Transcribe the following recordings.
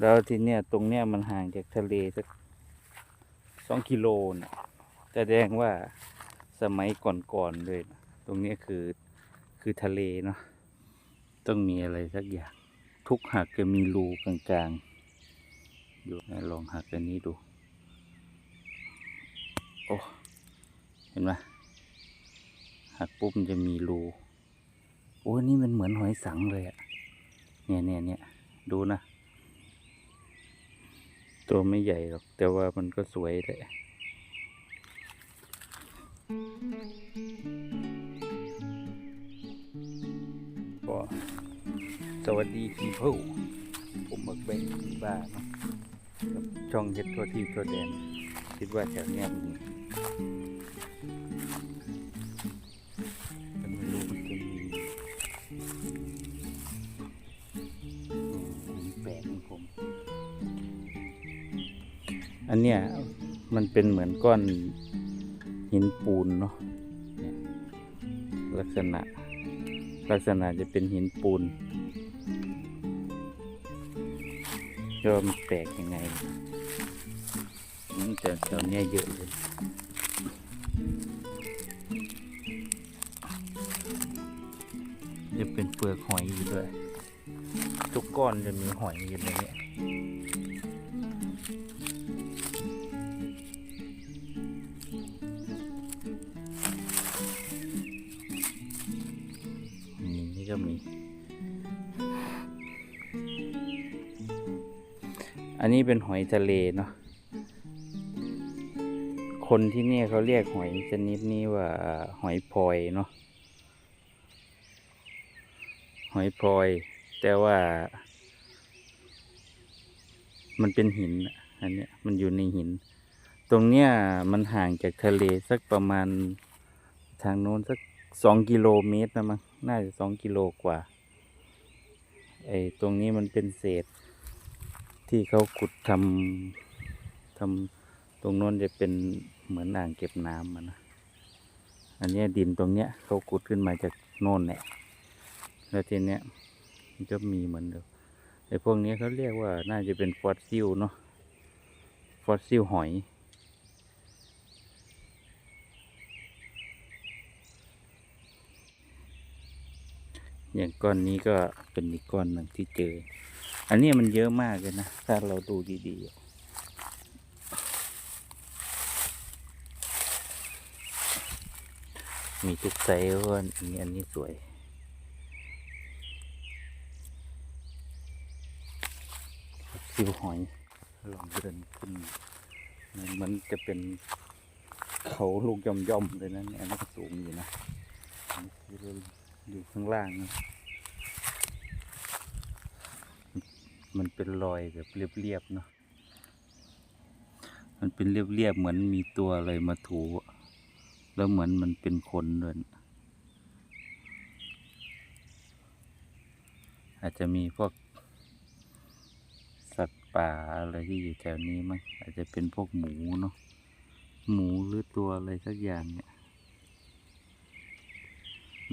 แล้วทีเนี้ยตรงเนี้ยมันห่างจากทะเลสักสองกิโลนะแสดงว่าสมัยก่อนๆเลยนะตรงเนี้ยคือคือทะเลเนาะต้องมีอะไรสักอย่าง ทุกหักจะมีรูกลางๆอยู่ลองหักอันนี้ดู โอ้ เห็นไหมหักปุ๊บจะมีรูโอ้นี่มันเหมือนหอยสังเลยอะเนี่ยเนี่ยเนี่ยดูนะ ตัวไม่ใหญ่หรอก แต่ว่ามันก็สวยแหละก็สวัสดีพี่ผู้ผมมักเบงบ้าเนาะช่องเฮ็ดทั่วที่ทั่วแดน คิดว่าแถวเนี้ยมี นเนี้ยมันเป็นเหมือนก้อนหินปูนเนาะลักษณะลักษณะจะเป็นหินปูนก็มันแปลกยังไงอืมแต่แถวเนี้ยเยอะเลยจะเป็นเปลือกหอยอยู่ด้วย ทุกก้อนจะมีหอยอยู่ในนี้ ก็มี อันนี้เป็นหอยทะเลเนาะ คนที่นี่เขาเรียกหอยชนิดนี้ว่าหอยพลอยเนาะ หอยพลอย แต่ว่า มันเป็นหิน อันนี้มันอยู่ในหิน ตรงเนี้ยมันห่างจากทะเลสักประมาณทางโน้นสักสองกิโลเมตรนะมั้ง น่าจะสองกิโลกว่า ไอ้ตรงนี้มันเป็นเศษ ที่เขาขุดทำทำตรงโน้นจะเป็นเหมือนอ่างเก็บน้ำมันนะ อันนี้ดินตรงเนี้ยเขาขุดขึ้นมาจากโน่นเนี่ยแล้วทีเนี้ยมันก็มีเหมือนเดิมไอ้พวกนี้เขาเรียกว่าน่าจะเป็นฟอสซิลเนาะ ฟอสซิลหอย อย่างก้อนนี้ก็เป็นอีกก้อนหนึ่งที่เจอ อันนี้มันเยอะมากเลยนะ ถ้าเราดูดีๆ มีทุกไซส์ว่าอันนี้อันนี้สวยซิวหอย ลองเดินขึ้น มันมันจะเป็นเขาลูกย่อมๆเลยนะอันนี้สูงอยู่นะ อยู่ข้างล่างนะมันเป็นรอยแบบเรียบๆเนาะ มันเป็นเรียบๆเหมือนมีตัวอะไรมาถู แล้วเหมือนมันเป็นคนด้วยนอาจจะมีพวก สัตว์ป่าอะไรที่อยู่แถวนี้มั้งอาจจะเป็นพวกหมูเนาะ หมูหรือตัวอะไรสักอย่างเนี่ย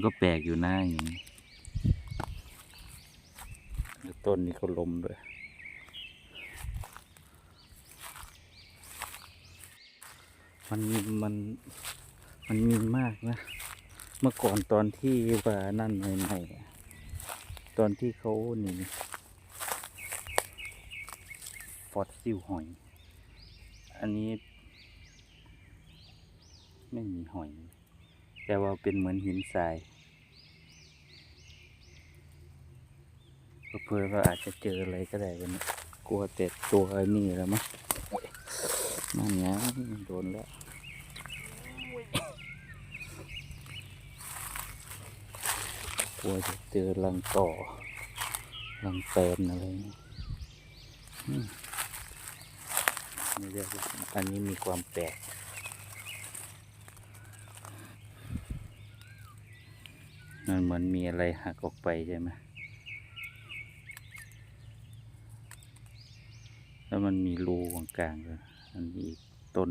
ก็แปลกอยู่หนะอย่างนี้ต้นนี้เขาล้มด้วยมันมันมันมีมากนะ เมื่อก่อนตอนที่ว่านั่นใหม่ๆตอนที่เขาหนีฟอสซิลหอย อันนี้ ไม่มีหอย แต่ว่าเป็นเหมือนหินทรายเพื่อเราอาจจะเจออะไรก็ได้วันนี้กลัวแต่ตัวไอ้นี่แล้วมั้งนั่นไงโดนแล้วกลัวจะเจอรังต่อรังแตนอะไรนี่อืมนี่เรียกว่าอันนี้มีความแปลก มันเหมือนมีอะไรหักออกไปใช่ไหมแล้วมันมีรูกลางเลยอันนี้อีกต้น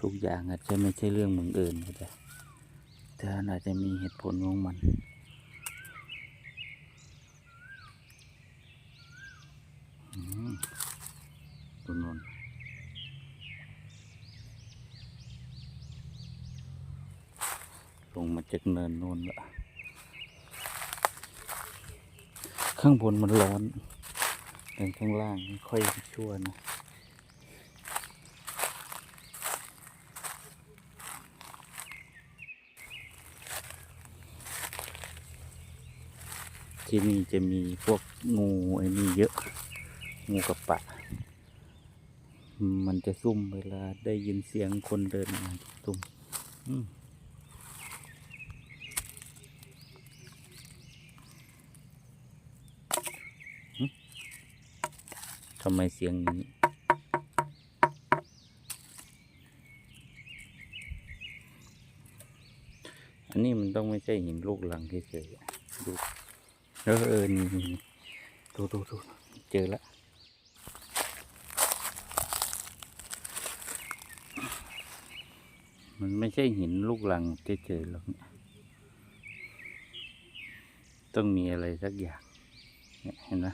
ทุกอย่างอาจจะไม่ใช่เรื่องบังเอิญก็ได้แต่อาจจะมีเหตุผลของมันอืมดูนน ลงมาจากเนินโน่นละข้างบนมันร้อนแต่ข้างล่างไม่ค่อยชั่วนะที่นี่จะมีพวกงูไอ้นี่เยอะ งูกับปะ มันจะซุ่มเวลาได้ยินเสียงคนเดินมาซุ่ม อืม ทำไมเสียงอย่างนี้อันนี้มันต้องไม่ใช่หินลูกหลังเฉยๆดูเออเออนี่ดูดูดูเจอล้วมันไม่ใช่หินลูกหลังเฉยๆหรอกเนี่ยต้องมีอะไรสักอย่าง เห็นไหม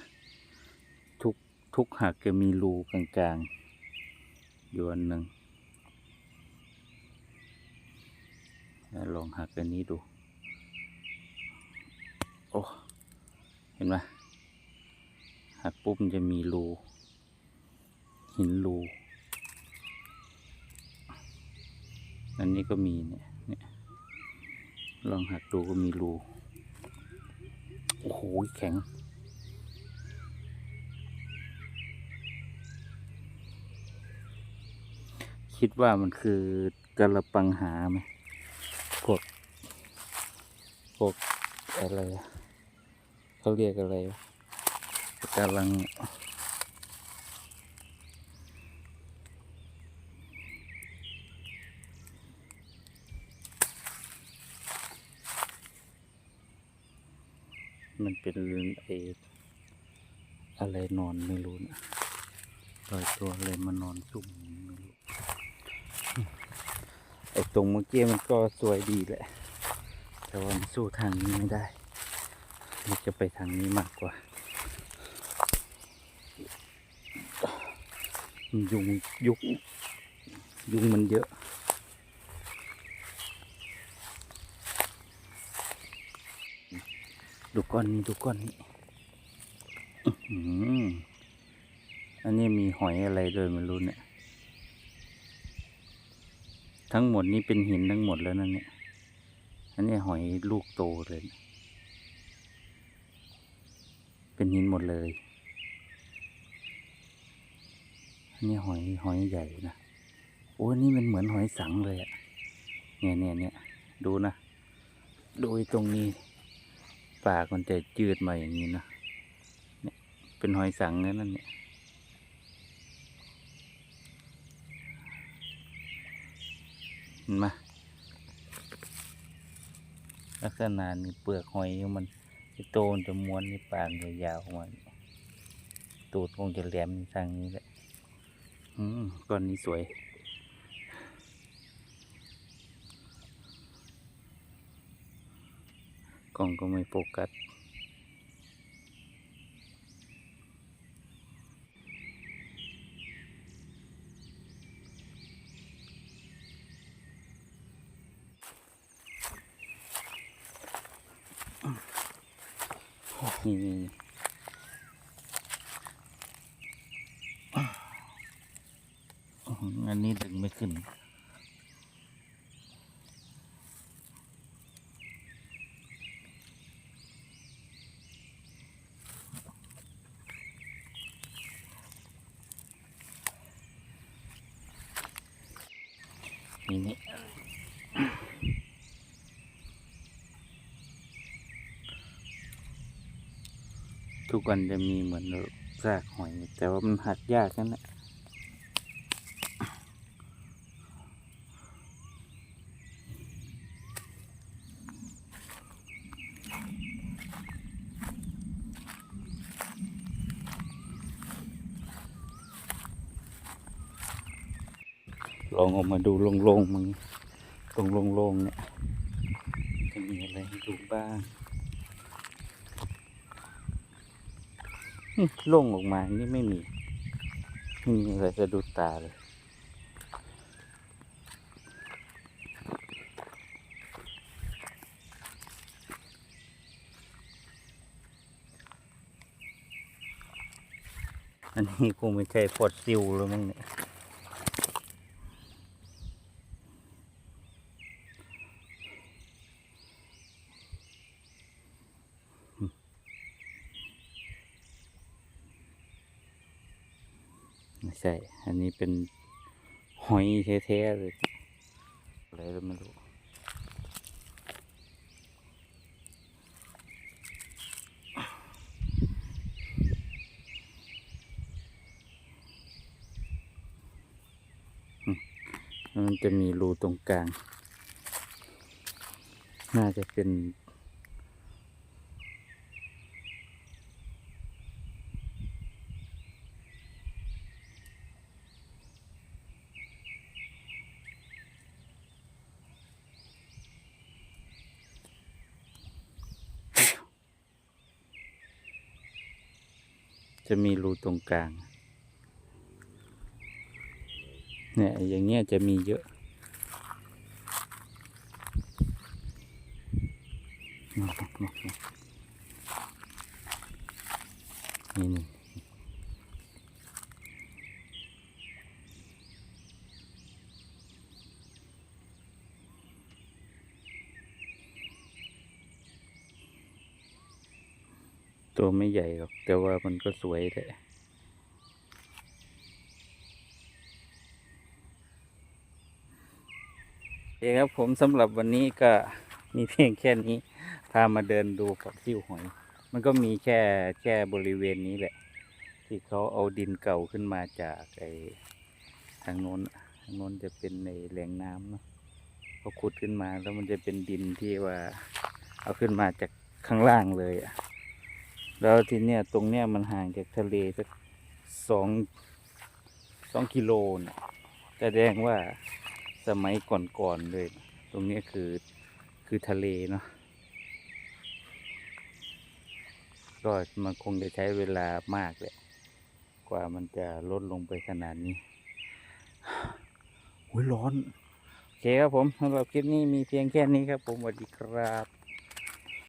ทุกหักจะมีรูกลางๆอยู่อันหนึ่งลองหักอันนี้ดู โอ้ เห็นไหมหักปุ๊บจะมีรู หินรู อันนี้ก็มีเนี่ยเนี่ยลองหักดูก็มีรู โอ้โห แข็ง คิดว่ามันคือกระปังหาไหมพวกพวกอะไรเขาเรียกอะไรกำลังมันเป็นไออะไรนอนไม่รู้นะลอยตัวอะไรมานอนซุ่ม ไม่รู้ไอตรงเมื่อกี้มันก็สวยดีแหละ แต่ว่ามันสู้ทางนี้ไม่ได้มันจะไปทางนี้มากกว่า ยุงยุกยุงมันเยอะดูก้อนนี้ดูก้อนนี้อื้อหืออันนี้มีหอยอะไรด้วยไม่รู้เนี่ย ทั้งหมดนี้เป็นหินทั้งหมดแล้วนั่นเนี่ย อันนี้หอยลูกโตเลย เป็นหินหมดเลย อันนี้หอยหอยใหญ่นะ โอ้นี่มันเหมือนหอยสังเลยอะเนี่ยเนี่ยเนี่ยดูนะดูตรงนี้ ปากมันจะจืดมาอย่างนี้นะ เนี่ย เป็นหอยสังนั่นนั่นเนี่ย ห็นไหมลักษณะนี่เปลือกหอยมันโตนจะม้วนนี่ปากยาวๆของมันตูดคงจะแหลมทางนี้แหละอืมก้อนนี้สวย กล้องก็ไม่โฟกัส นี่นี่นี่อื้อหืออันนี้ดึงไม่ขึ้น นี่นี่ทุก วันจะมีเหมือนซากหอย แต่ว่ามันหักยากนั่นแหละลองออกมาดูโล่งๆมึงตรงโล่งๆเนี่ยจะมีอะไรให้ดูบ้างอืม โล่งออกมา นี่ไม่มีไม่มีอะไรจะดูตาเลย อันนี้คงไม่ใช่ฟอสซิลแล้วมั้งเนี่ย ใช่ อันนี้เป็นหอยแท้ๆเลยอะไรก็ไม่รู้มันจะมีรูตรงกลาง น่าจะเป็น จะมีรูตรงกลาง เนี่ยอย่างเงี้ยจะมีเยอะ นี่นี่ ตัวไม่ใหญ่หรอก แต่ว่ามันก็สวยแหละโอเคครับผมสำหรับวันนี้ก็มีเพียงแค่นี้ พามาเดินดูฟอสซิลหอย มันก็มีแค่แค่บริเวณนี้แหละ ที่เขาเอาดินเก่าขึ้นมาจากไอ้ทางโน้นทางโน้นจะเป็นในแหล่งน้ำเนาะเขาขุดขึ้นมาแล้วมันจะเป็นดินที่ว่าเอาขึ้นมาจากข้างล่างเลยอะ แล้วทีเนี้ยตรงเนี้ยมันห่างจากทะเลสักสองสองกิโลเนี่ยแสดงว่าสมัยก่อนๆเลย ตรงเนี้ยคือคือทะเลเนาะก็มันคงจะใช้เวลามากเลยกว่ามันจะลดลงไปขนาดนี้โอ้ยร้อน โอเคครับผมสำหรับคลิปนี้มีเพียงแค่นี้ครับผมสวัสดีครับ